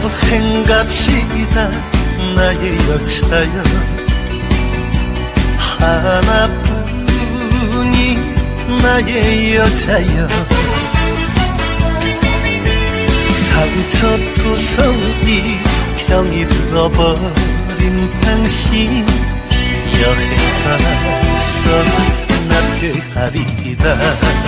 여행 갑시다. 나의 여자여. 하나뿐인 나의 여자여. 상처 투성이 병이 들어버린 당신. 여행 가서 나게 하리다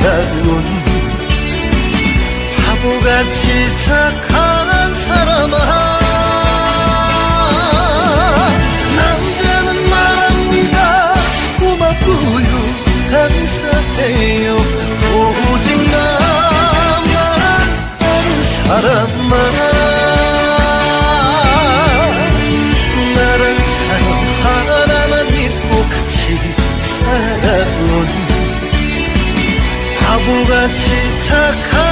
살아온 바보같이 착한 사람아 tick tock